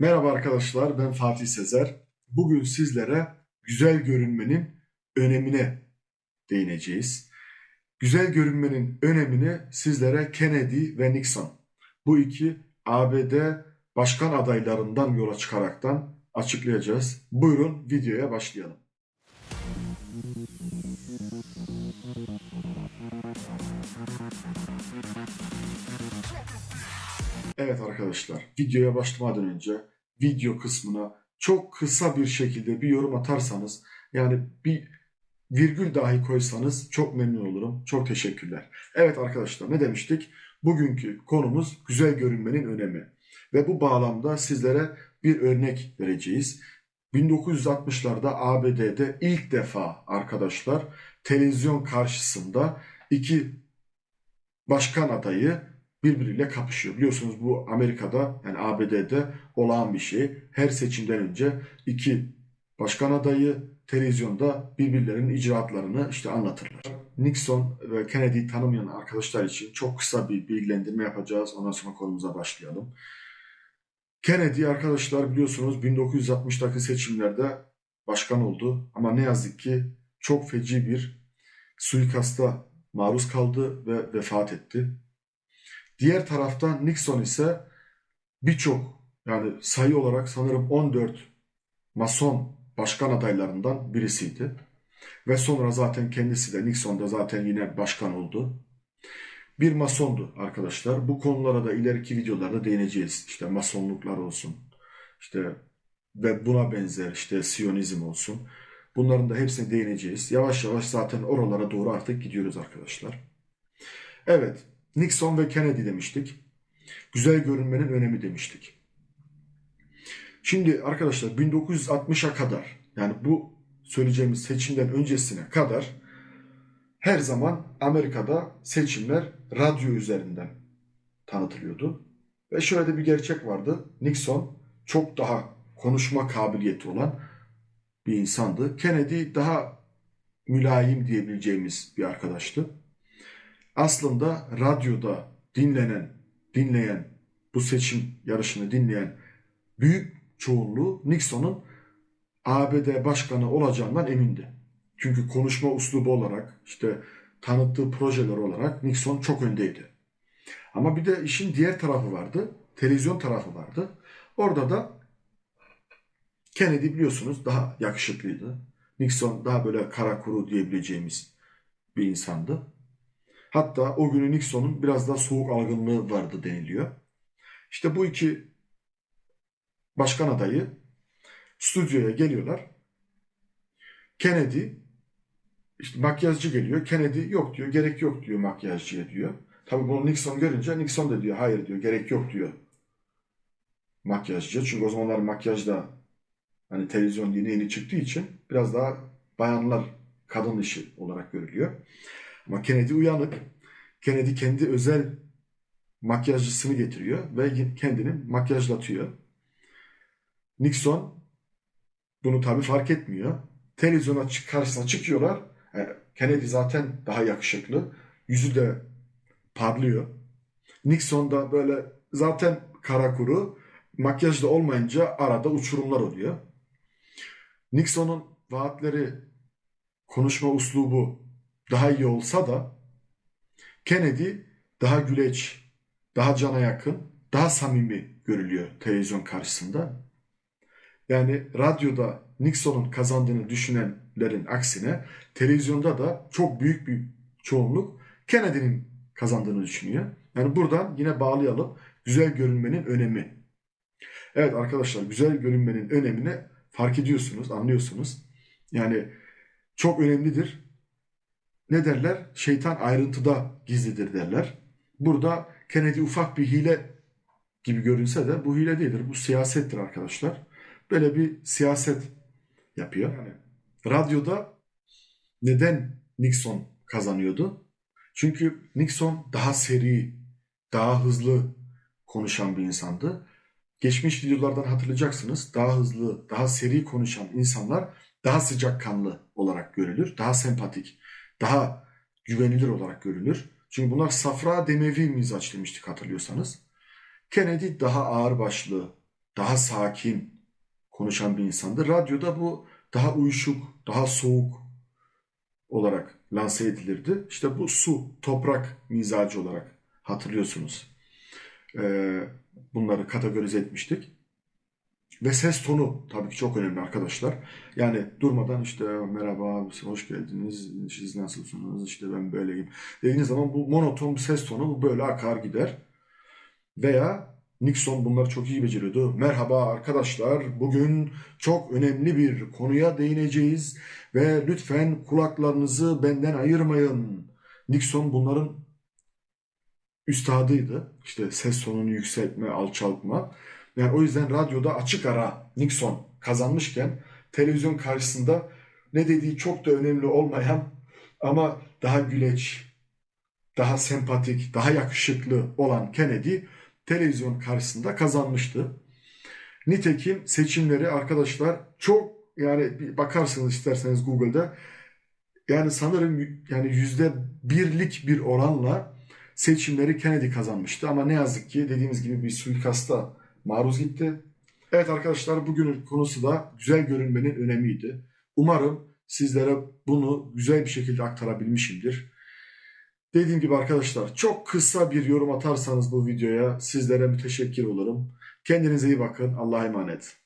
Merhaba arkadaşlar, ben Fatih Sezer. Bugün sizlere güzel görünmenin önemine değineceğiz. Güzel görünmenin önemini sizlere Kennedy ve Nixon, bu iki ABD başkan adaylarından yola çıkaraktan açıklayacağız. Buyurun videoya başlayalım. Evet arkadaşlar, videoya başlamadan önce video kısmına çok kısa bir şekilde bir yorum atarsanız, yani bir virgül dahi koysanız çok memnun olurum. Çok teşekkürler. Evet arkadaşlar ne demiştik? Bugünkü konumuz güzel görünmenin önemi. Ve bu bağlamda sizlere bir örnek vereceğiz. 1960'larda ABD'de ilk defa arkadaşlar televizyon karşısında iki başkan adayı birbiriyle kapışıyor. Biliyorsunuz bu Amerika'da yani ABD'de olağan bir şey. Her seçimden önce iki başkan adayı televizyonda birbirlerinin icraatlarını işte anlatırlar. Nixon ve Kennedy'yi tanımayan arkadaşlar için çok kısa bir bilgilendirme yapacağız. Ondan sonra konumuza başlayalım. Kennedy arkadaşlar biliyorsunuz 1960'daki seçimlerde başkan oldu. Ama ne yazık ki çok feci bir suikasta maruz kaldı ve vefat etti. Diğer taraftan Nixon ise birçok yani sayı olarak sanırım 14 Mason başkan adaylarından birisiydi. Ve sonra zaten kendisi de Nixon da zaten yine başkan oldu. Bir masondu arkadaşlar. Bu konulara da ileriki videolarda değineceğiz. İşte masonluklar olsun. işte ve buna benzer işte Siyonizm olsun. Bunların da hepsine değineceğiz. Yavaş yavaş zaten oralara doğru artık gidiyoruz arkadaşlar. Evet, Nixon ve Kennedy demiştik. Güzel görünmenin önemi demiştik. Şimdi arkadaşlar 1960'a kadar yani bu söyleyeceğimiz seçimden öncesine kadar her zaman Amerika'da seçimler radyo üzerinden tanıtılıyordu. Ve şöyle de bir gerçek vardı. Nixon çok daha konuşma kabiliyeti olan bir insandı. Kennedy daha mülayim diyebileceğimiz bir arkadaştı. Aslında radyoda dinlenen, dinleyen, bu seçim yarışını dinleyen büyük çoğunluğu Nixon'un ABD başkanı olacağından emindi. Çünkü konuşma uslubu olarak, işte tanıttığı projeler olarak Nixon çok öndeydi. Ama bir de işin diğer tarafı vardı, televizyon tarafı vardı. Orada da Kennedy biliyorsunuz daha yakışıklıydı. Nixon daha böyle kara kuru diyebileceğimiz bir insandı. Hatta o günü Nixon'un biraz daha soğuk algınlığı vardı deniliyor. İşte bu iki başkan adayı stüdyoya geliyorlar. Kennedy işte makyajcı geliyor. Kennedy yok diyor. Gerek yok diyor makyajcıya diyor. Tabii bunu Nixon görünce Nixon da diyor hayır diyor. Gerek yok diyor makyajcıya. Çünkü o zamanlar makyaj da hani televizyon yeni yeni çıktığı için biraz daha bayanlar kadın işi olarak görülüyor. Ama Kennedy uyanık. Kennedy kendi özel makyajcısını getiriyor ve kendini makyajlatıyor. Nixon bunu tabii fark etmiyor. Televizyona karşısına çıkıyorlar. Yani Kennedy zaten daha yakışıklı. Yüzü de parlıyor. Nixon da böyle zaten kara kuru. Makyajda olmayınca arada uçurumlar oluyor. Nixon'un vaatleri, konuşma uslubu daha iyi olsa da Kennedy daha güleç, daha cana yakın, daha samimi görülüyor televizyon karşısında. Yani radyoda Nixon'un kazandığını düşünenlerin aksine televizyonda da çok büyük bir çoğunluk Kennedy'nin kazandığını düşünüyor. Yani buradan yine bağlayalım güzel görünmenin önemi. Evet arkadaşlar güzel görünmenin önemini fark ediyorsunuz, anlıyorsunuz. Yani çok önemlidir. Ne derler? Şeytan ayrıntıda gizlidir derler. Burada Kennedy ufak bir hile gibi görünse de bu hile değildir. Bu siyasettir arkadaşlar böyle bir siyaset yapıyor. Yani radyoda neden Nixon kazanıyordu? Çünkü Nixon daha seri, daha hızlı konuşan bir insandı. Geçmiş videolardan hatırlayacaksınız. Daha hızlı, daha seri konuşan insanlar daha sıcakkanlı olarak görülür. Daha sempatik, daha güvenilir olarak görülür. Çünkü bunlar safra demevi mizaç demiştik hatırlıyorsanız. Kennedy daha ağır başlı, daha sakin konuşan bir insandı. Radyoda bu daha uyuşuk, daha soğuk olarak lanse edilirdi. İşte bu su, toprak mizacı olarak hatırlıyorsunuz. Ee, bunları kategorize etmiştik. Ve ses tonu tabii ki çok önemli arkadaşlar. Yani durmadan işte merhaba, hoş geldiniz, siz nasılsınız, işte ben böyleyim dediğiniz zaman bu monoton bir ses tonu bu böyle akar gider. Veya Nixon bunları çok iyi beceriyordu. Merhaba arkadaşlar, bugün çok önemli bir konuya değineceğiz ve lütfen kulaklarınızı benden ayırmayın. Nixon bunların üstadıydı. İşte ses tonunu yükseltme, alçaltma. Yani o yüzden radyoda açık ara Nixon kazanmışken televizyon karşısında ne dediği çok da önemli olmayan ama daha güleç, daha sempatik, daha yakışıklı olan Kennedy televizyon karşısında kazanmıştı. Nitekim seçimleri arkadaşlar çok yani bakarsınız isterseniz Google'da yani sanırım yani yüzde birlik bir oranla seçimleri Kennedy kazanmıştı. Ama ne yazık ki dediğimiz gibi bir suikasta maruz gitti. Evet arkadaşlar bugünün konusu da güzel görünmenin önemiydi. Umarım sizlere bunu güzel bir şekilde aktarabilmişimdir. Dediğim gibi arkadaşlar çok kısa bir yorum atarsanız bu videoya sizlere müteşekkir olurum. Kendinize iyi bakın. Allah'a emanet.